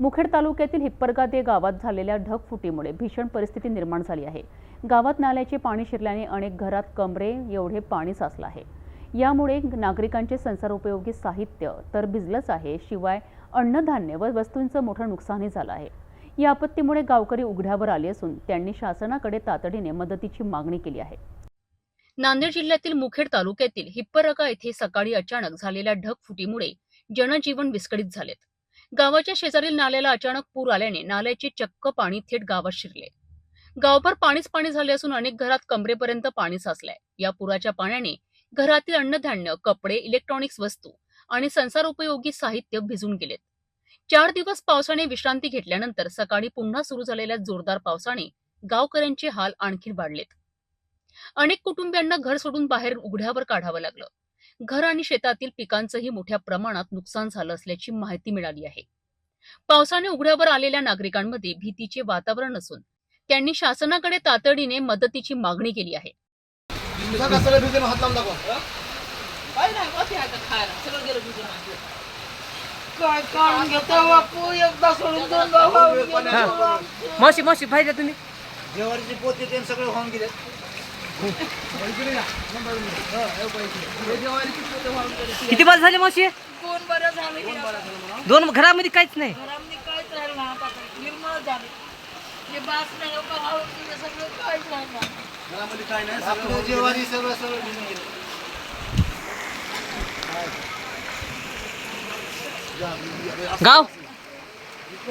मुखेड तालुक्यातील हिप्परगादे गावात झालेल्या ढगफुटीमुळे भीषण परिस्थिती निर्माण झाली आहे. गावात नाल्याचे पाणी शिरल्याने अनेक घरात कमरे एवढे पाणी साचलं आहे. यामुळे नागरिकांचे संसारोपयोगी साहित्य तर भिजलंच आहे शिवाय अन्नधान्य व वस्तूंचं मोठं नुकसानही झालं आहे. या आपत्तीमुळे गावकरी उघड्यावर आले असून त्यांनी शासनाकडे तातडीने मदतीची मागणी केली आहे. नांदेड जिल्ह्यातील मुखेड तालुक्यातील हिप्परगा येथे सकाळी अचानक झालेल्या ढगफुटीमुळे जनजीवन विस्कळीत झालेत. गावाच्या शेजारील नाल्याला अचानक पूर आल्याने नाल्याचे चक्क पाणी थेट गावात शिरले. गावभर पाणीच पाणी झाले असून अनेक घरात कमरेपर्यंत पाणी साचलंय. या पुराच्या पाण्याने घरातील अन्नधान्य कपडे इलेक्ट्रॉनिक्स वस्तू आणि संसारोपयोगी साहित्य भिजून गेलेत. चार दिवस पावसाने विश्रांती घेतल्यानंतर सकाळी पुन्हा सुरू झालेल्या जोरदार पावसाने गावकऱ्यांचे हाल आणखी वाढलेत. अनेक कुटुंबियांना घर सोडून बाहेर उघड्यावर काढावं लागलं. घर आणि शेतातील पिकांचंही मोठ्या प्रमाणात नुकसान झालं असल्याची माहिती मिळाली आहे. पावसाने उघड्यावर आलेल्या नागरिकांमध्ये भीतीचे वातावरण असून त्यांनी शासनाकडे तातडीने मदतीची मागणी केली आहे. हा. मावशी मावशी पाहिजे तुम्ही. जेवारीचे पोते ते सगळे वाहून गेले. किती बार झाले मावशी? कोण बरं झालं? दोन घरामध्ये काहीच नाही. घरामध्ये काहीच राहिलं नाही आता निर्मळ झाले. जे बास नाही हो का? वाहून गेलं सगळं काहीच नाही ना. घरामध्ये काय नाही आपलं जेवारी सगळं सगळं भिजून गेलं. गाव?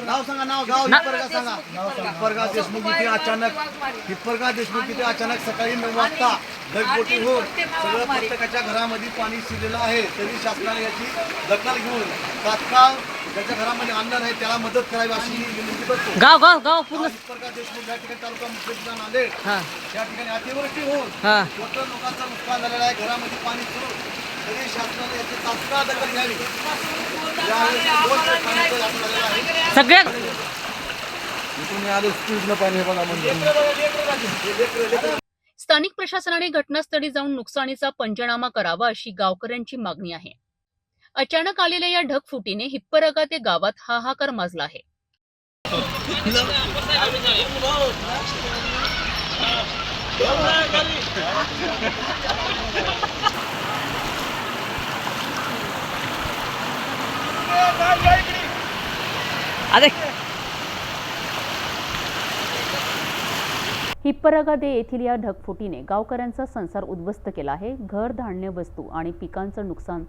नाव सांगा नाव गाव हिप्परगा सांगा. हिप्परगा देशमुख इथे अचानक हिप्परगा देशमुख इथे अचानक सकाळी नऊ वाजता ढगफुटी होऊन सगळं प्रत्येकाच्या घरामध्ये पाणी शिरलेलं आहे. तरी शासनाने याची दखल घेऊन तात्काळ ज्याच्या घरामध्ये अन्न आहे त्याला मदत करावी अशी विनंती करतो. गाव गाव गाव पूर्ण हिप्परगा देशमुख या ठिकाणी तालुका मुख्य नांदेड हा. या ठिकाणी अतिवृष्टी होऊन हा. मोठं लोकांचं नुकसान झालेलं आहे. घरामध्ये पाणी शिरून तरी शासनाने याची तात्काळ दखल घ्यावी यावेळेस दोन ते पाण्याचं जास्त झालेलं आहे सगळ्या इथून आलं स्पीडनं पाणी बघा म्हणजे. स्थानिक प्रशासनाने घटनास्थळी जाऊन नुकसानीचा पंचनामा करावा अशी गावकऱ्यांची मागणी आहे. अचानक आलेल्या या ढगफुटीने हिप्परगा ते गावात हाहाकार माजला आहे. अरे हिप्परगादे येथील या ढगफुटीने गावकऱ्यांचा संसार उद्ध्वस्त केला आहे. घर धान्य वस्तू आणि पिकांचं नुकसान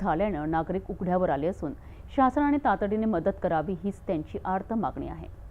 झाल्यानं नागरिक उघड्यावर आले असून शासनाने तातडीने मदत करावी हीच त्यांची आर्त मागणी आहे.